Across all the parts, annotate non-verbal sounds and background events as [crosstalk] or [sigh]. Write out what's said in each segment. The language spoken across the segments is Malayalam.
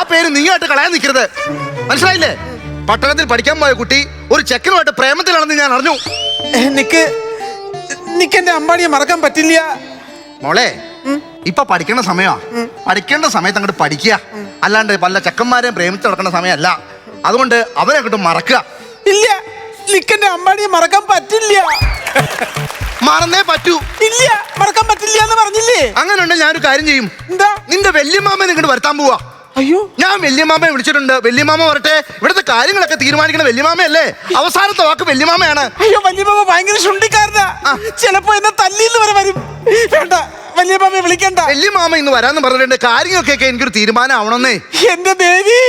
ആ പേര് നീയായിട്ട് കളയാൻ നിൽക്കരുത്. മനസ്സിലായില്ലേ? പട്ടണത്തിൽ പഠിക്കാൻ പോയ കുട്ടി ഒരു ചെക്കനുമായിട്ട് പ്രേമത്തിലാണെന്ന് ഞാൻ അറിഞ്ഞു. എനിക്ക് നിക്ക് നിക്ക് എന്റെ അമ്പാടിയെ മറക്കാൻ പറ്റില്ല. മോളെ ഇപ്പൊ പഠിക്കേണ്ട സമയമാ. പഠിക്കേണ്ട സമയത്ത് അങ്ങോട്ട് പഠിക്കുക. അല്ലാണ്ട് പല ചെക്കന്മാരെയും പ്രേമിച്ച് നടക്കേണ്ട സമയമല്ല. അതുകൊണ്ട് അവരെ അങ്ങോട്ട് മറക്കുക. ഇല്ല നിക്കന്റെ അമ്പാടിയെ മറക്കാൻ പറ്റില്ല. മറന്നേ പറ്റൂ. ഇല്ല മറക്കാൻ പറ്റില്ല എന്ന് പറഞ്ഞില്ലേ? അങ്ങനെ ഉണ്ടെങ്കിൽ ഞാനൊരു കാര്യം ചെയ്യും. എന്താ? നിന്റെ വല്യമാമനെ ഇങ്ങോട്ട് വരുത്താൻ പോവാ. അയ്യോ. ഞാൻ വല്യമാമയെ വിളിച്ചിട്ടുണ്ട്. വല്യമാമ വരട്ടെ. ഇവിടുത്തെ കാര്യങ്ങളൊക്കെ തീരുമാനിക്കണ വല്യമാമയല്ലേ? അവസാനത്തെ വാക്ക് വല്യമാമയാണ്. അയ്യോ വല്യമാമ ഭയങ്കര ശുണ്ടിക്കാരനാ. ചിലപ്പോ എന്നെ തല്ലിന്ന് വരെ വരും. വേണ്ട വല്യമാമയെ വിളിക്കണ്ട. വല്യമാമ ഇന്ന് വരാന്ന് പറഞ്ഞിട്ടുണ്ട്. കാര്യങ്ങൾക്കൊക്കെ എനിക്കൊരു തീരുമാനം ആവണമെന്നേ എന്റെ ദേവി.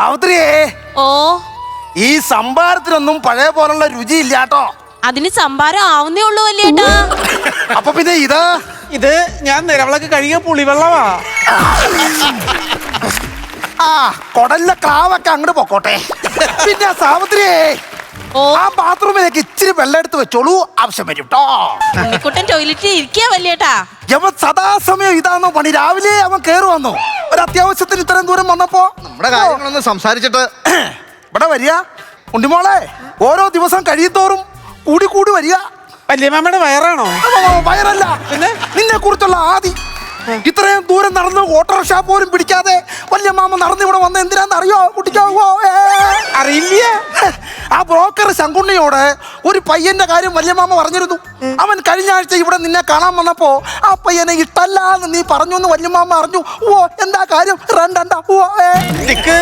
സാവിത്രിയേ ഓ. ഈ സംഭാരത്തിനൊന്നും പഴയ പോലുള്ള രുചി ഇല്ലാട്ടോ അതിന് സംഭാരം ആവുന്നേ ഉള്ളൂ വല്യേട്ടാ. അപ്പൊ പിന്നെ ഇതാ. ഇത് ഞാൻ നിലവിളക്ക് കഴുകിയ പുളിവെള്ളമാ. ആ കൊടലിലെ ക്ലാവൊക്കെ അങ്ങോട്ട് പൊക്കോട്ടെ. പിന്നെ സാവിത്രിയേ ഓ. ആ ബാത്റൂമിലേക്ക് ഇച്ചിരി വെള്ളം എടുത്ത് വെച്ചോളൂ. ആവശ്യം വരും കേട്ടോ ഉണ്ണിക്കുട്ടൻ ടോയ്ലറ്റിൽ ഇരിക്കുക വല്യേട്ടാ. അവൻ സദാസമയം ഇതാണോ പണി? രാവിലെ അവൻ കയറി വന്നു? ഒരു അത്യാവശ്യത്തിന് ഇത്രയും ദൂരം വന്നപ്പോ നമ്മുടെ കാര്യങ്ങളൊന്നും സംസാരിച്ചിട്ട് [clears throat] ഇവിടെ വരിക. ഉണ്ടിമോളെ ഓരോ ദിവസം കഴിയുന്തോറും കൂടി കൂടി വരിക. വല്യമ്മയുടെ വയറാണോ? വയറല്ല. നിന്നെ കുറിച്ചുള്ള ആദി. ഇത്രയും ദൂരം നടന്ന് ഓട്ടോറിക്ഷ പോലും പിടിക്കാതെ വല്യമ്മ നടന്ന് ഇവിടെ വന്ന എന്തിനാന്ന് അറിയോ കുട്ടിക്കാവോ അറിയില്ല. ആ ബ്രോക്കർ ശങ്കുണ്ണിയോട് ഒരു പയ്യന്റെ കാര്യം വല്യമാമ പറഞ്ഞിരുന്നു. അവൻ കഴിഞ്ഞ ആഴ്ച ഇവിടെ നിന്നെ കാണാൻ വന്നപ്പോ ആ പയ്യനെ ഇട്ടല്ല എന്ന് നീ പറഞ്ഞു എന്ന് വല്യമാമ അറിഞ്ഞു. ഓ എന്താ കാര്യം? രണ്ടണ്ട ഓ നിക്ക്.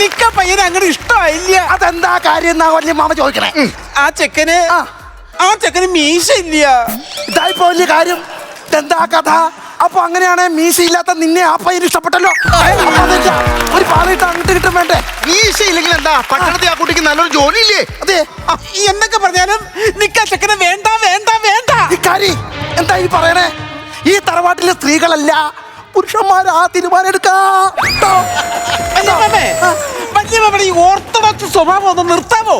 നിക്ക പയ്യനെ അങ്ങനെ ഇഷ്ടമായില്ല. അതെന്താ കാര്യം എന്നാ വല്യമാമ ചോദിക്കണേ? ആ ചെക്കന് ആ. ആ ചെക്കന് മീശ ഇല്ല ഇതായിപ്പോ വലിയ കാര്യം. എന്താ കഥ? അപ്പൊ അങ്ങനെയാണ് മീശയില്ലാത്ത നിന്നെ ആ പയ്യന് ഇഷ്ടപ്പെട്ടല്ലോ? ഒരു പാലയിട്ട് അങ്ങോട്ട് കിട്ടും വേണ്ടേ? മീശ ഇല്ലെങ്കിൽ എന്താ? പട്ടണത്തെ ആ കുട്ടിക്ക് നല്ലൊരു ജോലി ഇല്ലേ അതെ ഈ എന്തൊക്കെ പറഞ്ഞാലും നിക്ക ചെക്കനെ വേണ്ട വേണ്ട വേണ്ട. ഇക്കാരി എന്താ ഈ പറയണേ? ഈ തറവാട്ടിലെ സ്ത്രീകളല്ല. പുരുഷന്മാരാ ആ തീരുമാനം എടുക്കാം. ഈ ഓർത്തഡോക്സ് സ്വഭാവം ഒന്ന് നിർത്താമോ?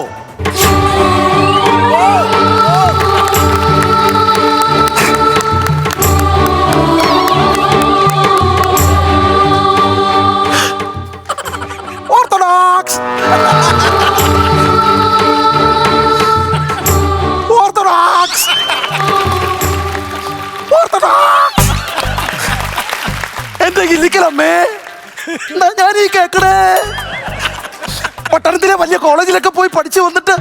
ഇല്ലിക്കലമ്മേ എന്താ ഞാൻ ഈ കേക്കണേ. പട്ടണത്തിലെ വലിയ കോളേജിലൊക്കെ പോയി പഠിച്ചു വന്നിട്ട്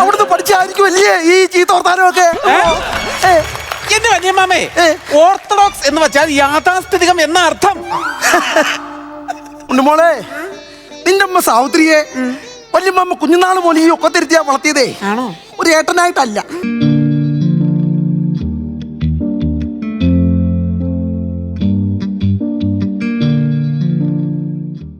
അവിടുന്ന് പഠിച്ചായിരിക്കും വലിയ ഈ ചീത്ത ഓർത്താനൊക്കെ ഏ, എന്റെ ഏ. ഓർത്തഡോക്സ് എന്ന് വെച്ചാൽ യാഥാസ്ഥിതികം എന്ന അർത്ഥം. മോളെ നിന്റെ അമ്മ സാവിത്രിയെ വല്യമ്മ കുഞ്ഞുനാൾ പോലെ ഈ ഒക്കത്തിരുത്തിയാ വളർത്തിയതേ. ഒരു ഏട്ടനായിട്ടല്ല.